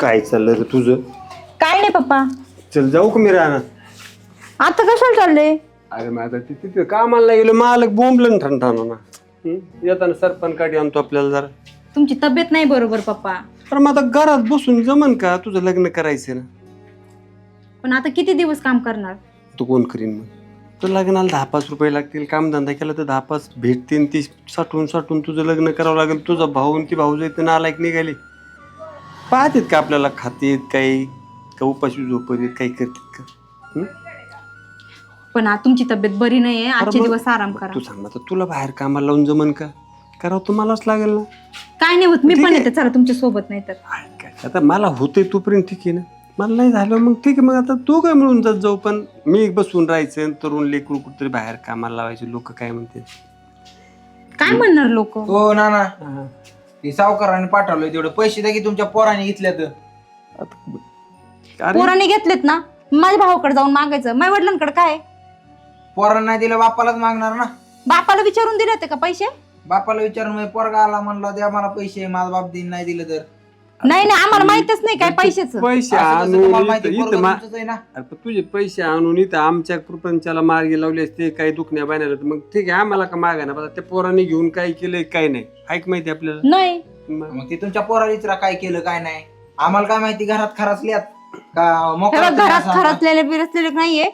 काय चाललं रे तुझं? काय नाही पप्पा. चल जाऊ का मी राहणार आता कशाला चालले अरे मग आता तिथे कामाला गेलो मालक बोंबलं ठणठाणा ना? येताना सरपण काढी आणतो आपल्याला जरा. तुमची तब्येत नाही बरोबर पप्पा. तर मग आता घरात बसून जमन का? तुझं लग्न करायचं ना. पण आता किती दिवस काम करणार? तू कोण करीन मग? तर लग्नाला दहा पाच रुपये लागतील कामधंदा केला तर दहा पाच भेटतील ती साठवून साठवून तुझं लग्न करावं लागेल तुझा भाऊ आणि ती भाऊ जायचं नालायक निघाले. पाहतात का आपल्याला खातेत काही का उपाशी झोपत काही करतात का? हं? पण आता तुमची तब्येत बरी नाही आहे आजचे दिवस आराम करा. तू सांग आता तुला बाहेर कामाला लावून जमन का? करावं तर मलाच लागेल ना. काय नाही होत मी ठीक पण आहे. येते. चला तुमच्यासोबत नाही तर. काय. आता मला होते तोपर्यंत ठीक आहे ना. मला नाही झालं मग ठीक आहे मग आता तू काय मिळून जात जाऊ? पण मी बसून राहायचं आणि तरुण लेकरू कुठतरी बाहेर कामाला लावायचे लोक काय म्हणते काय म्हणणार लोक? हो ना ना ते सावकाराने पाठवलंय तेवढे. पैसे द्या की तुमच्या पोराने घेतल्या तर अरे. पोराने घेतलेत ना? माझ्या भावाकडे जाऊन मागायचं. माझ्या वडिलांकडे काय? आहे? पोरांना नाही दिलं बापालाच मागणार ना? बापाला विचारून दिले होते का पैसे? बापाला विचारून म्हणजे पोरगा आला म्हणला द्या मला पैसे माझा बाप देईन नाही दिलं तर. नाही नाही आम्हाला माहितच नाही काय पैशाच. पैसे असं कसं आणून तुम्हाला माहिती इथं पोरगं मा- तुमचंच आहे ना? अरे पण तुझे पैसे आणून इथं आमच्या प्रपंचाला मार्गी लावले असते काही दुखण्या तर मग ठीक आहे आम्हाला का मागा ना? त्या पोराने घेऊन काय केलंय काय नाही. ऐक माहिती आपल्याला? नाही. मग? मग ते तुमच्या पोराला विचारा काय केलं काय नाही? आम्हाला काय माहिती घरात खराचल्यात का हे मोकळा बघ, घरात खरचलेले बिरसलेले नाहीये.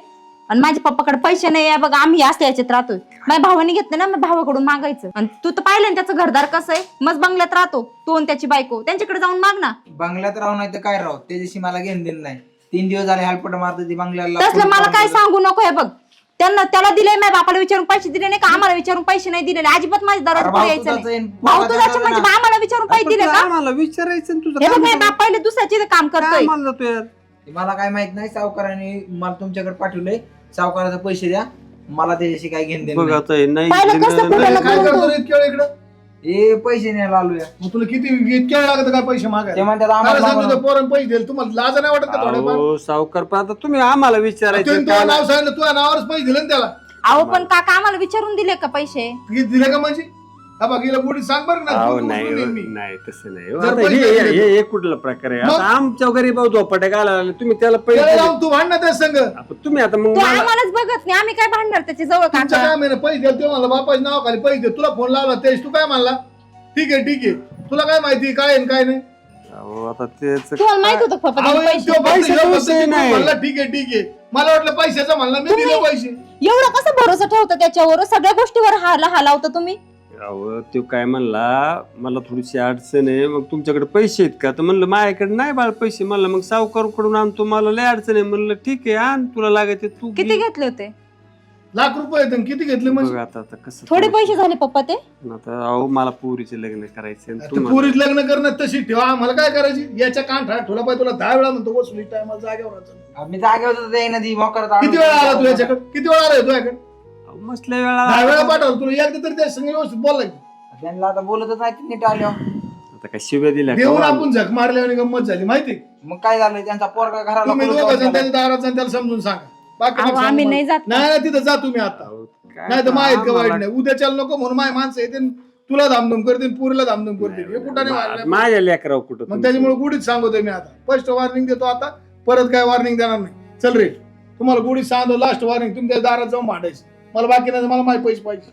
आणि माझ्या पप्पाकडे पैसे नाही आहे. बघ आम्ही असल्या याच्यात राहतोय. माझ्या भावाने घेतले ना मग भावाकडून मागायचं. आणि तू तर पाहिलं ना त्याचं घरदार कसं आहे? मस्त बंगल्यात राहतो तो आणि त्याची बायको. त्यांच्याकडे जाऊन माग ना. बंगल्यात राहू नाही तर काय राहू? त्याच्याशी मला घेऊन दिलं नाही. तीन दिवस झाले हलपट मारत ती बंगल्याला तसलं मला काय सांगू नको हे बघ. त्यांना त्याला दिले माझ्या बापाला विचारून पैसे दिले नाही का? आम्हाला विचारून पैसे नाही दिलेले अजिबात माझ्या अरे दरात भाऊ यायचं तुझाच नाही. आहे, भाऊ म्हणजे ना. आम्हाला विचारून पैसे दिले का? आम्हाला विचारायचं तुझं हे बघ काम माझ्या बाप पहिले दुसऱ्याची इथं काम करतोय. कामाला जातो यार मला काय माहीत नाही सावकाराने मला तुमच्याकडे पाठवलंय. सावकाराचे पैसे द्या. मला त्याच्याशी काय घेऊन देणं बघ नाही. आता हे नाही पाहिलं कसं दिलं, कुठं नाही- काय होतं? करतो रे इतक्या वेळ इकडं? ए पैसे न्यायला आलोया. मग तुला किती इतक्या वेळ लागत काय पैसे ते मागायला म्हणतात काय आम्हाला सांगतो. ते पोरण पैसे दिले तुम्हाला लाज नाही वाटत का थोडंफार? अहो, सावकार पण आता तुम्ही आम्हाला विचारायचं तुम्ही तुझं नाव सांगितलं तुझ्या नावावरच पैसे दिले ना त्याला. अहो पण काका आम्हाला विचारून दिले का पैसे? किती दिले का म्हणजे? हा बघ हिला सांग बरं ना अहो, तू नाही उचलून येईन मी. नाही तसं नाही हो. जर आता पैसे हे दिले हे- हे कुठला प्रकार आहे मग? आता आमच्या घरी भाऊ झोपाट्या घालायला. तुम्ही त्याला त्याला पैसे जाऊन तू भांड ना त्या संघ आपण- तुम्ही आता मग तो मला आम्हालाच बघत नाही आम्ही काय भांडणार त्याच्याजवळ तुमच्या काका काय महिने पैसे दिले ते म्हणलं बापाच्या नाव खाली पैसे दे तुला फोन लावला तेच तू काय म्हणला ठीक आहे ठीक आहे तुला काय माहिती काय आहे आणि काय नाही अहो, आता तेच तुम्हाला माहीत होतं का पप्पा अहो, त्यांनी पैसे तो फक्त पैशाचा ह्यो फक्त विषय तिकडून नाही. म्हणला ठीक आहे ठीक आहे मला वाटलं पैशाचं म्हणलं मी तुम्ही- पैसे एवढं कसं भरोसा ठेवतं त्याच्यावर सगळ्या गोष्टीवर हाला हलावतं तुम्ही अहो तो काय म्हणला मला थोडीशी अडचण आहे मग तुमच्याकडे पैसे आहेत का? तर म्हणलं माझ्याकडे नाही बाळ पैसे. म्हणलं मग सावकाराकडून आणतो मला लय अडचण आहे. म्हणलं ठीक आहे आण तुला लागायचे तू घे. किती घेतले होते? लाख रुपये आहेत आणि किती घेतले बघ म्हणजे आता आता कसं थोडे पैसे झाले पप्पा ते? आता अहो मला पोरीचे लग्न करायचे आणि आता तुम्हाला- पोरीत लग्न करणं तशी ठेवा आम्हाला काय करायची? याच्या कान ठा ठेवला पाहिजे तुला दहा वेळा म्हणतो वसुली टायमाला जागेवर. आम्ही जागेवर होतो ते नदी मोकर किती वेळा आला तू याच्याकडे? किती वेळा आला तुझ्याकडे अहो, मस्त लय दहा वेळा वेळा पाठवलं तुला एकदा तरी त्या व्यवस्थित त्यांना आता बोलतच नाही ते नीट आल्यावर. आता काय शिव्या दिल्या का? देऊन आपण झक मारल्याने गंमत झाली माहिती मग काय झालं त्यांचा पोरगा घराला तुम्ही दोघं जण दारात जाऊन त्याला समजून सांगा. बाकी अहो, नका सांगू आम्ही मला. नाही जात. नाही नाही, तिथं जा तुम्ही आता. काय नाही तर माहीत का वाईट नाही. उद्या चाल नको म्हणून माय माणसं येते तुला धामधूम करतील पुरीला धामधूम करतील हे कुठं नाही. माझ्या लेकराव कुठं मग त्याच्यामुळे गुढीत सांगतोय मी आता. फर्स्ट वॉर्निंग देतो आता. परत काय वॉर्निंग देणार नाही. चल रे. तुम्हाला गुढीत सांगतो लास्ट वॉर्निंग तुमच्या दारात जाऊन भांडायचं. मला बाकी नाही मला माझे पैसे पाहिजे.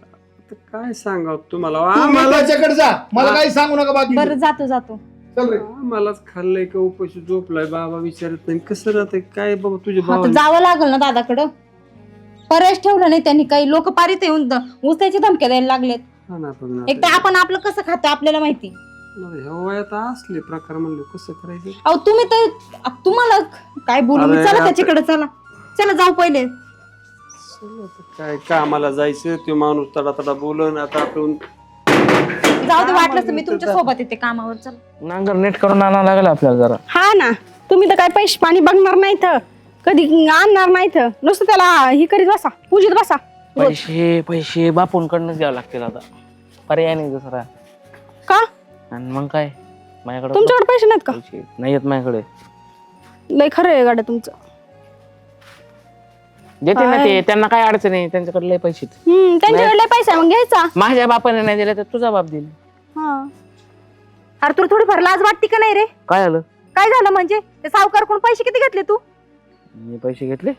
आता काय सांगावं तुम्हाला? तुम्ही आम्हाला त्याच्याकडे जा. मला काही सांगू नका बाकी. बरं जातो जातो. चल रे. आम्हालाच खाल्लंय का उपाशी झोपलाय बाबा विचारत नाही. कसं राहतंय? काय बाबा तुझ्या आता भावा जावं लागल ना दादाकडं. पर्यायच ठेवलं नाही त्यांनी काही. लोक पारित येऊन द- उचलायची धमक्या द्यायला लागलेत. एक तर आपण आपलं कसं खातो आपल्याला माहिती? ह्या वयात असले प्रकार म्हणले कसं करायचं? अहो तुम्ही तर तुम्हाला काय बोलू? अरे, चला त्याच्याकडे चला. चला जाऊ पहिले. चला आता काय कामाला जायचं? तो माणूस तडा तडा बोलन आता आपण जाऊ दे वाटलं तर मी तुमच्यासोबत येते कामावर चला. नांगर नेट करून आणावं लागेल आपल्याला जरा. हा ना तुम्ही तर काय पैसे पाणी बघणार नाहीत. कधी आणणार नाहीत. नुसतं त्याला हे करीत बसा पूजित बसा. पैसे पैसे बापूंकडनंच घ्यावं लागतील आता. पर्याय नाही दुसरा. का? आणि मग काय? माझ्याकडे तुमच्याकडे पैसे नाहीत का? पैसे नाही आहेत माझ्याकडे. लय खरं आहे गाड्या तुमचं. देते ना? ते त्यांना काय अडचण आहे त्यांच्याकडे लय पैसे आहेत. हम्म त्यांच्याकडे लय पैसा आहे, मग घ्यायचा. माझ्या बापाने नाही दिले तर तुझा बाप दिले. हा. अरे तुला थोडीफार लाज वाटते का नाही रे? काय झालं? काय झालं म्हणजे? ते सावकार कोण पैसे किती घेतले तू? मी पैसे घेतले?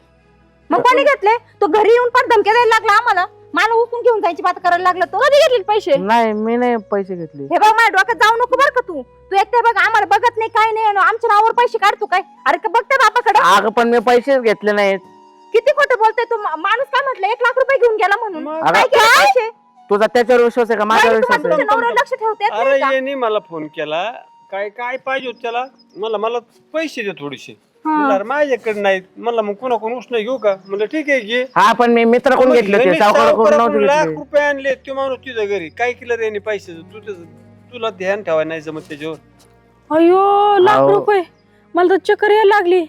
मग कोणी घेतले? तो घरी येऊन पण धमक्या द्यायला लागला आम्हाला. मला उकून घेऊन जायची बात करायला लागला तो. कधी घेतले पैसे? नाही मी नाही पैसे घेतले. हे बघ माझ्या डोक्यात जाऊ नको बरं का तू. तू एक बघ आम्हाला बघत नाही काय नाही. आणि आमच्या नावावर पैसे काढतो काय? अरे का बघते बापाकडे. अगं पण मी पैसेच घेतले नाहीत. किती खोटं बोलतोय तू? मा- माणूस काय म्हटलं? एक लाख रुपये घेऊन गेला म्हणून. मग? काय केलं पैसे? तुझा त्याच्यावर विश्वास आहे का? माझ्यावर नाही, विश्वास आहे. नवऱ्यावर लक्ष ठेवते येत अरे नाही का? यांनी मला फोन केला. काय काय पाहिजे होत त्याला? मला मला पैसे दे थोडेसे. म्हणलं, माझ्याकडे नाहीत. म्हणलं मग कोणा कोण उष्ण घेऊ का? म्हणलं ठीक आहे घे. हा पण मी मित्र कोण घेतले ते यांनी सावकाराकडून सावकाराकडून नव्हते लाख घेतले रुपये आणले. ते माणूस तुझ्या घरी. काय केलं रे यांनी पैसे? तुला ध्यान ठेवायला नाही जमत त्याच्यावर. अयो लाख अहो. रुपये. मला तर चक्कर यायला लागली.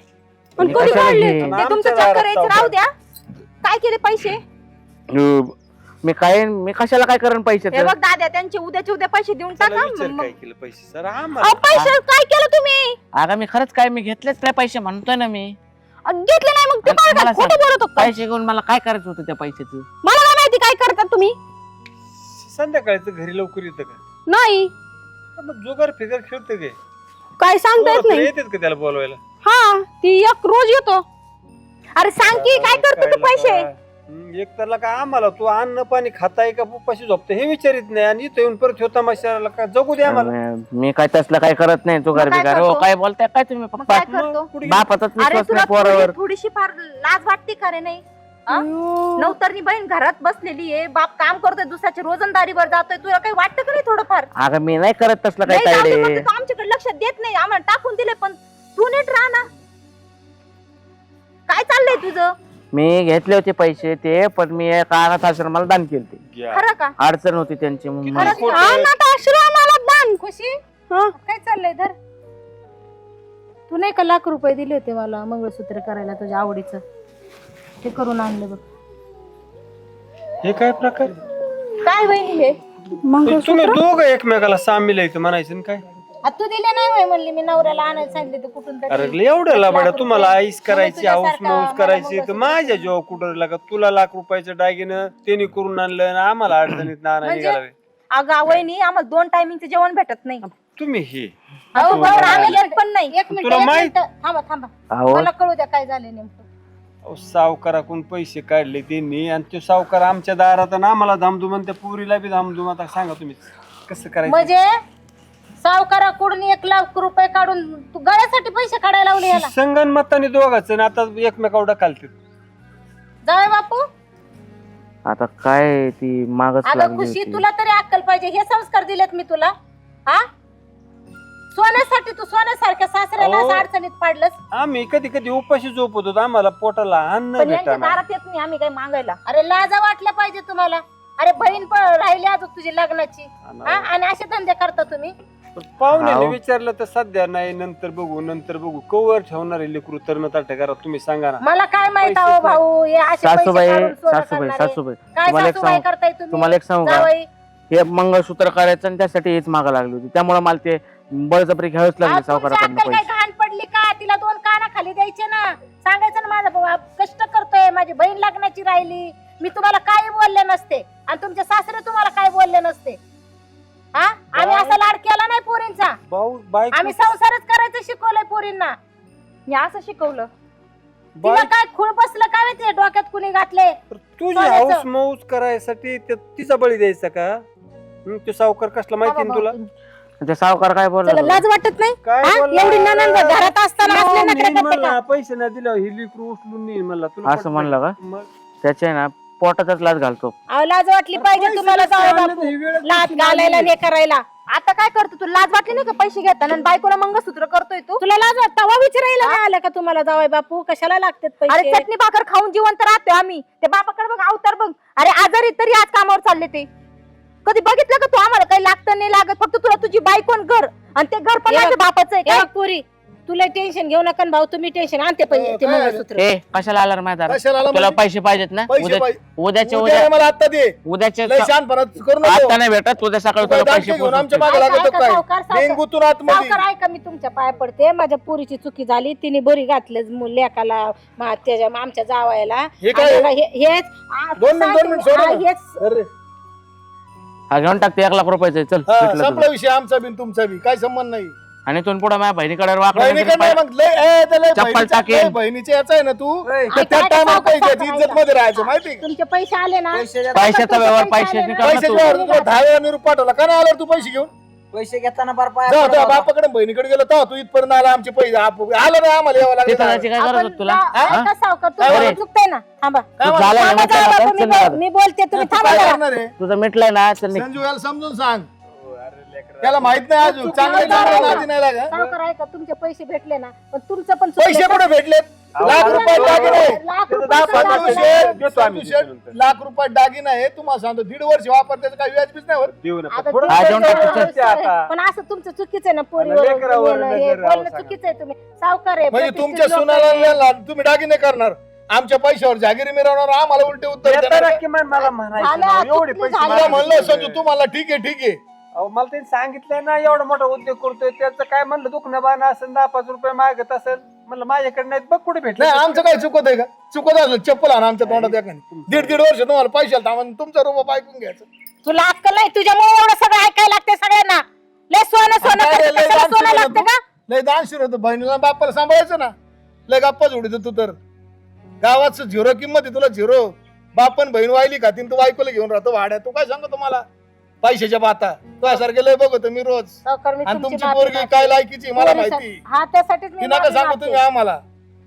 पण मी कधी कशाला काढले? ते तुमचं आमच्या चक्कर यायचं राहू. द्या. काय केले पैसे? अं, मी काय मी कशाला काय करेन हे पैशाचं बघ दादा त्यांचे उद्याचे उद्या पैसे देऊन त्याला टाका विचार मग- काय केलं पैसे? सर अहो, पैसे काय केलं तुम्ही? अगं मी खरंच काय मी घेतलेच काय पैसे म्हणतोय ना मी. अ, घेतले नाही मग तू आणि काय मला काय खोटं सांग, बोलत होता? पैसे घेऊन मला काय करायचं होतं त्या पैशाचं? मला काय माहिती काय करतात तुम्ही? संध्याकाळचं घरी लवकर येतं का? नाही. मग जुगार फिगर खेळतं काय काय सांगता येत नाही. येतात का त्याला बोलवायला? हा ती एक रोज येतो. अरे सांग की काय करतो तू पैसे? एक तरला का आम्हाला तू अन्न पाणी खाताय का उपाशी झोपते हे विचारित नाही. आणि इथं येऊन परत होता माशाला का जगू दे आम्हाला. मी- काय तसलं काय करत नाही मग काय बिगार हो करतो? काय बोलताय काय तुम्ही? मग पप्पा काय करतो? मग कुठे गेली? बापाचाच अरे विश्वास तुला नाही पोरावर. थोडी- थोडीशी फार लाज वाटते का रे नाही? हा? नवतरणी बहीण घरात बसलेली आहे बाप काम करतोय दुसऱ्याच्या रोजंदारीवर जातोय तुला काही वाटतं का नाही थोडंफार? अगं मी नाही करत तसलं काय नाही जाऊ दे, काय तू आमच्याकडे लक्ष देत नाही आम्हाला टाकून दिले पण तू नीट राहा ना. काय चाललंय तुझं? मी घेतले होते पैसे ते पण मी एका अनाथ आश्रमाला दान केले ते. घ्या. खरं का? अडचण होती त्यांची म्हणून मला- खोटं. ना आश्रमाला दान खुशी. हा. काय चाललंय धर. तू नाही का लाख रुपये दिले होते मला मंगळसूत्र करायला तुझ्या आवडीचं? ते करून आणलं बघ. हे काय प्रकार? काय बहिणी हे? तुम्ही दोघं एकमेकाला सामील आहे म्हणायचं ना काय? आ, तू दिले नाही होय म्हणली मी नवऱ्याला आणायला सांगितले तर कुठून तरी. अरे एवढं लाबाड्या लाख तुम्हाला. आईस करायची तुझ्यासारखा हाऊस माऊस मला करायची तर. माझ्या जेव्हा कुठं लागा तुला लाख रुपयाचं डागिनं त्यांनी करून आणलं आणि आम्हाला अडचणीत नाना म्हणजे? निघाला अगं वहिनी आम्हाला दोन टायमिंगचं जेवण भेटत नाही. तुम्ही हे. अहो, आम्ही पण नाही. एक मिनिट तुला एक माहित- मिनिट. थांबा थांबा. अहो. मला कळू द्या काय झाले नेमकं. अहो, सावकाराकडून पैसे काढले त्यांनी आणि तो सावकार आमच्या दारात आणि आम्हाला धामधूम आणि त्या पुरीला बी धामधूम. आता सांगा तुम्ही कसं करायचं? म्हणजे सावकाराकडून एक लाख रुपये काढून तू गळ्यासाठी पैसे काढायला लावले याला. संगणमताने दोघाच आणि आता एकमेकावर ढकलतात जावे बापू. आता काय ती मागच अगं लागली खुशी होती. तुला तरी अक्कल पाहिजे हे संस्कार दिलेत मी तुला. हा? सोन्यासाठी तू सोन्यासारख्या सासऱ्याला अहो. असं अडचणीत पाडलंस. आम्ही कधी कधी उपाशी झोपत होतो आम्हाला पोटाला अन्न पण यांच्या भेटा दारात येत नाही आम्ही काही मागायला. अरे लाजा वाटल्या पाहिजे तुम्हाला. अरे बहीण पण राहिली अजून तुझी लग्नाची. हा? आणि असे धंदे करता तुम्ही. पाहुण्याने हाव. विचारलं तर सध्या नाही नंतर बघू नंतर बघू. कवर ठेवणार आहे लेकरू तरण ताट्या करा तुम्ही सांगा ना. मला काय माहीत पैसेच नाही. भाऊ हे असे पैसे सासूबाई काढून सोनं सासूबाई करणारे. सासूबाई काय तुम्हाला एक सासूबाई सांगू करताय तुम्ही? तुम्हाला एक सांगू का? जावई. हे मंगळसूत्र करायचं आणि त्यासाठी हेच मागा लागली होती. त्यामुळे मला ते बळजबरी घ्यावंच लागले तुमची सावकाराकडनं अक्कल काय पैसे. घाण पडली का? तिला दोन काना खाली द्यायचे ना. सांगायचं ना माझा भाऊ कष्ट करतोय माझी बहीण लग्नाची राहिली. मी तुम्हाला काही बोलले नसते. आणि तुमचे सासरे तुम्हाला काय बोलले नसते. हा? आम्ही असा लाड केला नाही पोरींचा. भाऊ बायको आम्ही संसारच करायचं शिकवलंय पोरींना. मी असं शिकवलं. तिला बाय- काय खूळ बसलं काय माहितीये डोक्यात कुणी घातले तुझी सोन्याचं. हाऊस मौस करायसाठी ते तिचा बळी द्यायचा का? हं, तो सावकार कसला माहिती ना तुला? ते सावकार काय तुला बोलला लाज वाटत नाही? काय हा? बोलला? एवढी घरात असताना असले नखरे मी करते म्हणला, का? पैसे नाही दिले ही लिकरू उचलून म्हणला. तुला असं पटतंय? म्हणलं का? मग? त्याच्या आहे ना पोटातच लाच घालतो. अहो, लाज वाटली पाहिजे तुम्हाला जावई बापू. ही लाज घालायला आणली. हे करायला. आता काय करतो तू? लाज वाटली नाही का पैसे घेताना? आणि बायकोला मंगळसूत्र करतोय तू? तुला लाज वाटत? तवा विचारायला नाही आलं का तुम्हाला जावई बापू? कशाला लागतात अरे पैसे चटणी भाकर खाऊन जिवंत राहतोय आम्ही. ते बापाकडे बघ अवतार बघ. अरे आजारी तरी आज कामावर चालले ते. कधी बघितलं का तू? आम्हाला काही लागतं नाही लागत. फक्त तुला तुझी बायको आणि घर. आणि ते घर पण हे माझ्या बापाचं आहे हे काय? बघ पुरी. तुला टेन्शन घेऊ नका न भाऊ तुम्ही टेन्शन आणते ते काय? मंगळसूत्र. ए कशाला आला रे माझा कशाला आला तुला म्हणजे? पैसे पाहिजेत ना? पैसे उद्या पाहिजे. उद्याच्या उद्या उद्या नाही, मला आता दे. उद्याच्या लय शहाणपणा करू नको. आता नाही भेटत उद्या सकाळी तू तुला पैसे घेऊन आमच्या पोहोचतील. मागे ऐका, लागतो ऐका, काय? सावकार, सावकार. डेंगूतून आतमध्ये. सावकार ऐका मी तुमच्या पाया पडते. माझ्या पुरीची चुकी झाली. तिने बरी घातलं लेकाला मा- त्याच्या आमच्या जावायला. हे काय? आणि हे- हेच आ, दोन मिनिट, दोन मिनिट, सोडा हा, ना. हेच अरे, हा घेऊन टाकते एक लाख रुपयाचे. चल हा, भेटलं संपला तुझं. विषय आमचा बी तुमचा बी. काय संबंध नाही. आणि इथून पुढे माझ्या बहिणीकडे बहिणीकडे नाही वाकडं मग लय ए, त्या लय चप्पल बहिणीच्या- टाकेन. लय बहिणीच्या याचा आहे ना तू तर त्या टायमाला पाहिजे इज्जत. मध्ये राहायचं माहिती आहे का? तुमचे पैसे आले ना पैसे. पैशाचा व्यवहार पैसे पैशाने. कर ना तू दहा वेळा निरोप पाठवला का नाही आल्यावर तू पैसे घेऊन पैसे घेताना बरं पाया बाबा. बापाकडे बहिणीकडे गेलो तेव्हा तू इथपर्यंत आला आमचे पैसे आप- आलं नाही आम्हाला यावं तिथं लागलं जायची काय गरज आपण होती तुला जा- हा? ऐका सावकार काय? चुकतंय ना थांबा तू? झालं ना थांबा मी बोल- बोलते तुम्ही तू थांबा काय जरा. करणार आहे तुझं मिटलंय ना तर निघ. संजू याला समजून सांग त्याला माहीत नाही अजून चांगले चांगले नाती नाही लागा सावकार ऐका तुमचे पैसे भेटले ना पण तुमचं पण पैसे. कुठे भेटलेत लाख रुपये दागिने लाख रुपये देतो आम्ही शेठ, त्याच्यानंतर. लाख रुपये दागिना आहे तुम्हाला सांगतो दीड वर्ष वापर त्याचं काही व्याज बीच नाही होत. देऊ नका आता थोडं हा. पण असं तुमचं चुकीचं आहे ना पोरीवर आणि लेकरावर बोलणं, हे नजर राहावं बोलणं सांगा. चुकीचं आहे तुम्ही सावकार आहे म्हणजे प्रतिष्ठित तुमच्या लोक सुनाला आहे. नेला, तुम्ही दागिने करणार आमच्या पैशावर जागिरी मिरवणार आम्हाला उलटे उत्तर येताना देणार किमान मला म्हणायचं झालं, ना, एवढे चुकली पैसे झाली. तुला मला म्हणलं. संजू तुम्हाला ठीक आहे ठीक आहे अहो, मला त्यांनी सांगितलंय ना एवढा मोठा उद्योग करतोय त्याचं काय म्हणलं दुखणं बाण असेल दहा पाच रुपये मागत असेल म्हणलं माझ्याकडे नाहीत बघ कुठे भेटले. नाही आमचं काय चुकत आहे का? चुकत असलं चप्पल आणा आमच्या तोंडात एकाने दीड दीड वर्ष तुम्हाला पैशाला थांबा तुमचा रुपये ऐकून घ्यायचं. तुला अक्कल नाही? तुझ्यामुळे एवढं सगळं ऐकायला लागते सगळ्यांना. लय सोनं सोनं काय रे, करते, लय सगळं दानशूर सोनं आहे लागतं तू? का? लय दानशीर होतं बहिणीला बापाला सांभाळायचं ना. लय गप्पा उडीत तू तर. गावात झिरो किंमत आहे तुला झिरो. बापन बहीण वाहिली का तीन तू बायकोला घेऊन राहतो भाड्या तू काय सांगतो मला? पैशाच्या बाता. तुझ्यासारखे लय बघतो मी रोज. सावकार, मी आणि तुमची तुमची माफी पोरगी मागते. काय लायकीची मला पोरीसा- माहिती. हा त्यासाठीच मी ती नका माफी सांगू मागते. तुम्ही आम्हाला.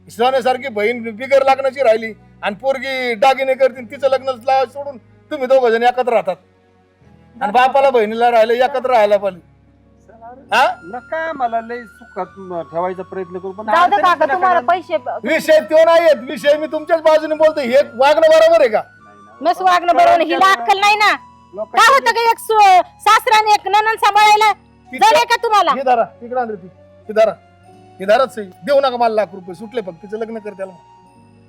सोन्यासारखी बहीण बिगर लागण्याची राहिली आणि पोरगी दागिने करतील तिचं लग्न लावा सोडून तुम्ही दोघ जण एकत्र राहतात. आणि बापाला बहिणीला राहिले एकत्र राहायला पाहिजे हा? नका मला लय सुखात म- ठेवायचा प्रयत्न करू पण जाऊ दे अडचणीत काका नका तुम्हाला ना. पैसे विषय तो नाहीयेत. विषय मी तुमच्याच बाजूने बोलतो हे वागणं बरोबर आहे का? नाही. मस्त वागणं बरोबर नाही. हिला अक्कल नाही ना. काय लोकांची- होतं का एक सु- सासराने एक ननन सांभाळायला? जड का तुम्हाला? हे दारा तिकडे आण रे ती. हे दारा हे दाराच सही देऊ नका मला लाख रुपये सुटले फक्त. तिचं लग्न कर त्याला.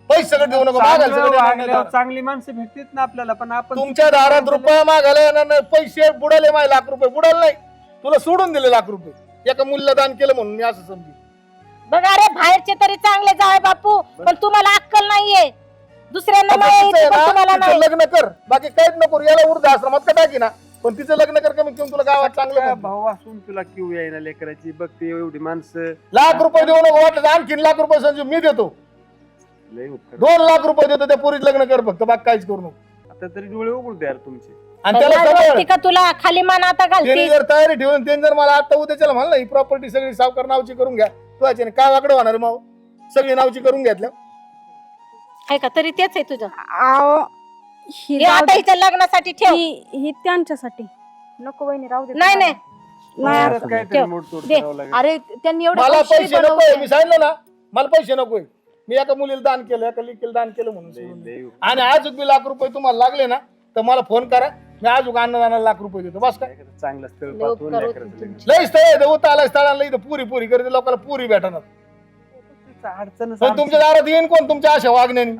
पैसे सगळं देऊ नका. मागायला चांगलं सगळं देणार नाही वागल्यावर दारा. चांगली माणसं भेटतात ना आपल्याला पण आपण तुमच्या दारात रुपया मागायला येणार नाही. पैसे बुडाले माझे लाख रुपये. बुडाले नाही. तुला सोडून दिले लाख रुपये. एका मुलीला दान केलं म्हणून मी असं समजू बघा अरे बाहेरचे तरी चांगले जाय बापू पण तुम्हाला अक्कल नाहीये. दुसऱ्यांना आता माहिती तिचं आहे पण ना, तुम्हाला तिचं नाही. लग्न कर. बाकी काहीच नको याला वृद्ध आश्रमात का टाकी ना? पण तिचं लग्न कर कमी कमी तुला गावात चांगलं म्हणतील. भाऊ असून तुला किव यायना लेकराची? बघते एवढी माणसं. लाख रुपये देऊ नको वाटलं तर आणखीन लाख रुपये संजू मी देतो. लय उपकार. दोन लाख रुपये देतो त्या पोरीत लग्न कर फक्त बाकी काहीच करू नको. आता तरी डोळे उघडू द्या यार तुमचे. आणि त्याला का तुला? खाली मान आता त्याने घालते जर तयारी ठेवून त्यांनी जर मला आता उद्याच्याला म्हणलं ही प्रॉपर्टी सगळी सावकार नावची करून घ्या. तू याच्याने काय वाकडं होणार माऊ सगळी नावची करून घेतल्या. आहे का? तरी तेच आहे तुझं. ही हे आता हिच्या लग्नासाठी ठेव. ही ही त्यांच्यासाठी. नको वहिनी राहू दे नाही नाही. नाही परत काहीतरी ठेव. मोडतोड दे. करावं लागेल. अरे त्यांनी एवढे मला पैसे पैसे नकोय बनवले. मी सांगितलं ना. मला पैसे नकोय. मी एका मुलीला दान केलं एका लिकीला दान केलं म्हणून सोडून दिलं. आणि आज बी लाख रुपये तुम्हाला लागले ना तर मला फोन करा. मी अजून अन्नदानाला लाख रुपये देतो. बस काय चांगलं स्थळ लय पाहून उपकार लेकराचं होतील लग्न. तुमचे. लय स्थळ आहे स्थळाला इथं पुरी पुरी करते लोकांना पुरी भेटणार. पण तुमच्या दारात येईन कोण? तुमच्या अशा वागण्याने.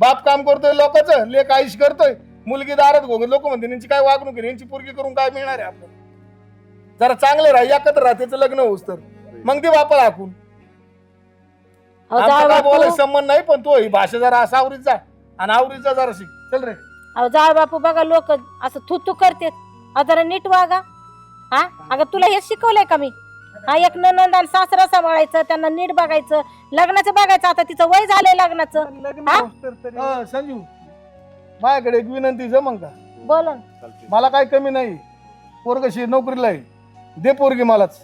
बाप काम करतोय लोकांचं लेख आयुष करतोय. मुलगी दारात घोग लोक म्हणते यांची काय वागणूक आहे? यांची पुरगी करून काय मिळणार आहे आपल्याला? जरा चांगले राहा एकत्र राहा त्याचं लग्न होऊस तर. मग ते बापाला हाकून. अहो, जावई बापू. बोलायचं संबंध नाही पण तो ही भाषा जरा असा आवरीत जा. आणि आवरीचा जरा शिक चल रे. अहो जावई बापू बघा लोक असं थू थू करते जरा नीट वागा. हा? अगं तुला हे शिकवलंय का मी? हा एक ननंद आणि सासरा सांभाळायचं त्यांना नीट बघायचं. लग्नाचं बघायचं आता तिचं वय झालंय लग्नाचं. पण लग्न हा? तर अं, संजू माझ्याकडे एक विनंती जमंग का? बोल. मला काय कमी नाही. पोरगशी नोकरीला आहे. दे पोरगी मलाच.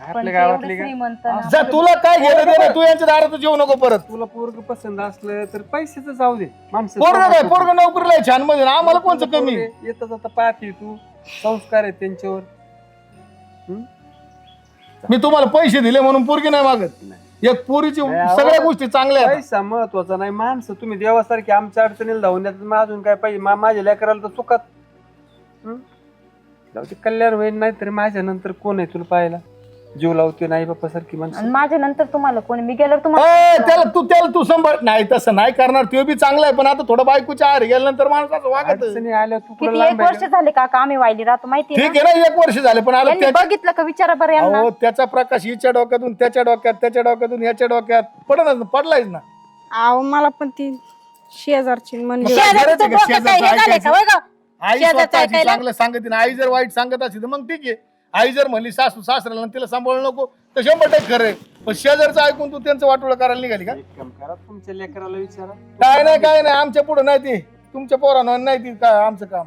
आपल्या गावातली का. जा तुला काय घेणं देणं तू यांच्या दारात जेवू नको परत. तुला पोरग पसंत असलं तर पैशाच जाऊ दे. माणसं पोरग काय? पोरग नोकरीला आहे छानमध्ये आम्हाला कोणचं कमी? आहे? येत जाता पाहते तू. संस्कार आहेत त्यांच्यावर. मी तुम्हाला पैसे दिले म्हणून पोरगी नाही मागत. नाही. एक पोरीची नाही, अहो. सगळ्या गोष्टी चांगल्या आहेत. पैसा महत्त्वाचा नाही. माणसं तुम्ही देवासारखी आमच्या अडचणीला धावून येतात. मग अजून काय पाहिजे? मा- माझ्या लेकराला तर चुकात? जाऊ दे कल्याण होईल नाही तरी माझ्या नंतर कोण आहे तुला पाहायला? जीव लावते नाही बाप्पा सारखी माणसं. आणि माझ्या नंतर तुम्हाला कोणी मी गेल्यावर तुम्हाला त्याला तू त्याला तू सांभाळ. नाही तसं नाही करणार. ते बी चांगलं आहे पण आता थोडं बायकोच्या आहार गेल्यानंतर माणसाचं वागत अडचणी आल्या तू कुठं किती लांब एक आहे? वर्ष झाले काका आम्ही वाहिली राहतो माहिती ठीक आहे ना एक वर्ष झाले पण त्या- बघितलं का विचारा बरं यांना? अहो त्याचा प्रकाश हिच्या डोक्यातून त्याच्या डोक्यात त्याच्या डोक्यातून याच्या डोक्यात. पडणार पडलायच ना. अहो मला पण ती शेजारची म्हणजे शेजारचं का? आहे, हे झालंय का? होय गं? आई शेजारचं स्वतःची ऐकायला? चांगलं सांगते ना आई जर वाईट सांगत असेल तर मग ठीक आहे. आई जर म्हणली सासू सासऱ्याला तिला सांभाळू नको तर शंभर टक्के खरंय पण शेजारचं ऐकून तू त्यांचं वाटोळं करायला निघाली का? एक काम करा तुमच्या लेकराला विचारा. काय नाही काय नाही आमच्या पुढे नाही ती. तुमच्या पोरांना नाही ती काय आमचं काम.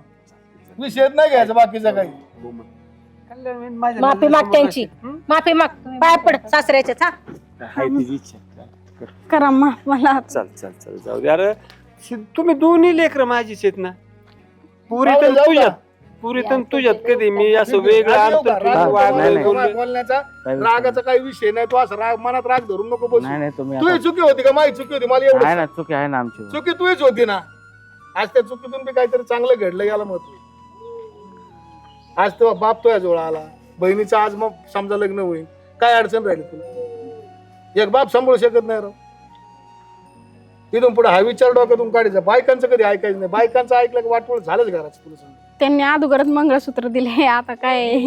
विषय नाही घ्यायचं बाकीचं काही. कल्याण माझ्या माफी माग त्यांची. हं? माफी माग. पाय पड सासऱ्याच्याच हा. हाय तिची इच्छा करा. माफ मला. चल चल चल जाऊ दे. अरे शि- तुम्ही दोन्ही लेकर माझीच आहेत ना. पुरी तर दे, जाऊ तुझ्यात दे. पुरी तर तुझ्यात कधी? मी असं वेगळं राग. बोलण्याचा काय विषय? रागाचा काही विषय नाही. तू असं राग मनात राग धरून नको बसू. नाही नाही तुम्ही तुझी आता चुकी होती का? माझी चुकी होती. मला आहे एवढं ना चुकी आहे ना आमची. चुकी तुझीच होती ना. आज त्या चुकीतून बी काहीतरी चांगलं घडलं याला महत्त्व आज तो बाप तो जवळ आला. बहिणीचं आज मग समजा लग्न होईल. काय अडचण राहिली तुला? एक बाप सांभाळू शकत नाही राव. इथून पुढे हा विचार डोक्यातून काढायचा. बायकांचं कधी ऐकायचं नाही. बायकांचं ऐकलं की वाटवळ झालंच घराचं तुला सांगतो. त्यांनी अगोदरच मंगळसूत्र दिले. आता काय?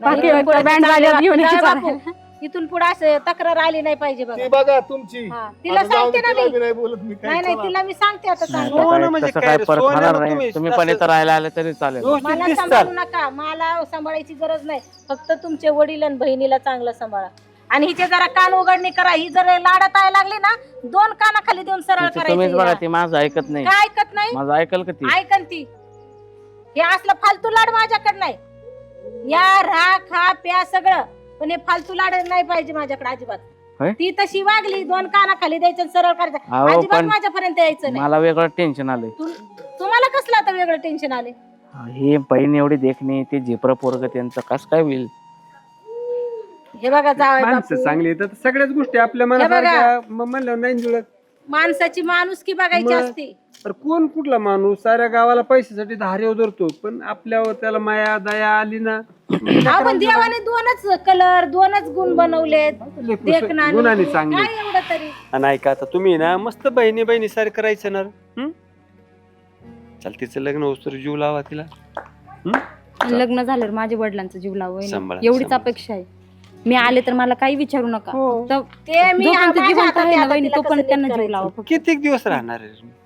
बाकी इथून पुढे बँड घेऊन. यायचं? इथून असं तक्रार आली नाही पाहिजे बघा. ती बघा तुमची. हा, तिला आता जाऊ दे, सांगते ना तिला मी. बी नाही बोलत मी काय नाही. तिला मी सांगते आता सोनं म्हणजे काय- तसं काय? काय रे, परत सोनं होणार मग नाही. तुम्ही तुम्ही पण इथं राहायला आले तरी चालेल. मला. सांभाळू नका. मला सांभाळायची गरज नाही. फक्त तुमचे वडील आणि बहिणीला चांगलं सांभाळा. आणि हिचे जरा कान उघडणी करा. ही जर लाडात आहे लागली ना दोन कानाखाली देऊन सरळ तिचं तुम्हीच बघा करायचं ती माझं ऐकत नाही. काय ऐकत नाही? माझं ऐकल का ती? ऐकन ती. हे असलं फालतू लाड माझ्याकडे नाही. या राहा खा प्या सगळं पण हे फालतू लाड नाही पाहिजे माझ्याकडे अजिबात. होय? ती तशी वागली दोन कानाखाली द्यायचं आणि सरळ करायचं. अहो अजिबात पण माझ्यापर्यंत यायचं नाही. मला वेगळं टेन्शन आलंय. तु- तुम्हाला कसलं आता वेगळं टेन्शन आले हे बहीण एवढी देखणी ते झेपर पोरग त्यांचं कस काय होईल? हे बघा जावई माणसं बापू चांगली सगळ्याच गोष्टी आपल्या बघा. मनासारख्या म- म्हणल्यावर नाही जुळत. माणसाची माणुसकी बघायची मग- असते. तर कोण कुठला माणूस? साऱ्या गावाला पैशासाठी धारे धरतो पण आपल्यावर त्याला माया दया आली ना. आपण देवाने दोनच कलर दोनच गुण बनवलेत. देखणा गुणाने चांगली काय एवढं तरी? आणि ऐका आता तुम्ही ना मस्त बहिणी बहिणी सारखं करायचं ना. हं? चल तिचं लग्न होस तर जीव लावा तिला. आणि लग्न झाल्यावर माझ्या वडिलांचा जीव लाव सांभाळा, एवढीच सांभाळा. अपेक्षा आहे. मी आले तर मला काही विचारू नका. हो. ते मी जोपर्यंत माझ्या जिवंत हातात आहे ना आहे, वहिनी आता तिला तोपर्यंत कसं त्यांना जीव करायचं. लावा फक्त. कित्येक दिवस राहणार आहे?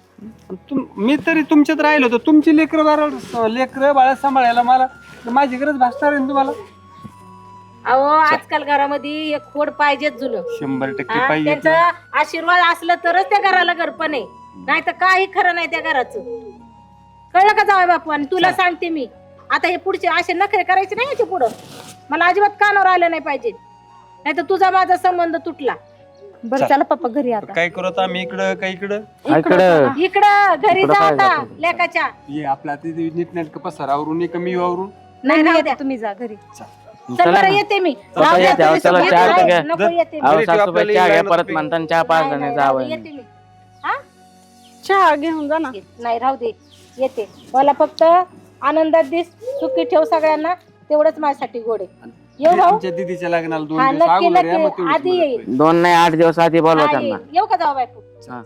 तुम- मी तरी तुमच्यात राहिलो होतो. तुमची लेकरं बारा लेकरं बाळा सांभाळायला मला तर माझी गरज भासणार आहे ना तुम्हाला? अहो आजकाल घरामध्ये एक खोड पाहिजेच जुनं. शंभर टक्के हा, पाहिजे त्यांचा आशीर्वाद असला तरच त्या घराला घरपण आहे. नाही तर काही खरं नाही त्या घराचं. कळलं का जावं बापू? आणि तुला सांगते मी. आता हे पुढचे असे नखरे करायचे नाही याच्या पुढं. मला अजिबात कानावर आलं नाही पाहिजे. नाही तर तुझा माझा संबंध तुटला. बरं चला पप्पा घरी आता. काय करत आम्ही इकडं काय इकडं? इकडं इकडं घरी इकडं जा काय आता जातो? लेकाच्या. ये आपल्या आता इथे नीटनेटकं पसारावरून एक मी वावरून नाही नाही तुम्ही जा घरी. चल. चला बरं ना. येते मी. चला, राहू द्या, येते, अहो, तुम्ही चला, सोबत चहा नाही, घ्या. नको येते मी. अहो घरी ठेव, सासूबाई आपल्याला चहा घ्या येणार परत होतं. म्हणताना चहा पाच नाही, जण राहू दे, जावं येते मी. हा? चहा घेऊन जा ना. नाही राहू दे. येते. मला फक्त आनंदात दिस सुखी ठेव सगळ्यांना. तेवढंच माझ्यासाठी गोड आहे. येऊ भाऊ आमच्या दिदीच्या लग्नाला दोन हा दिवस नक्की अगोदर या, मग नक्की तेवढीच आधी मदत येईल होईल. दोन नाही आठ दिवस आधी बोलवा हा, त्यांना ये. येऊ का जाऊ बायको हा.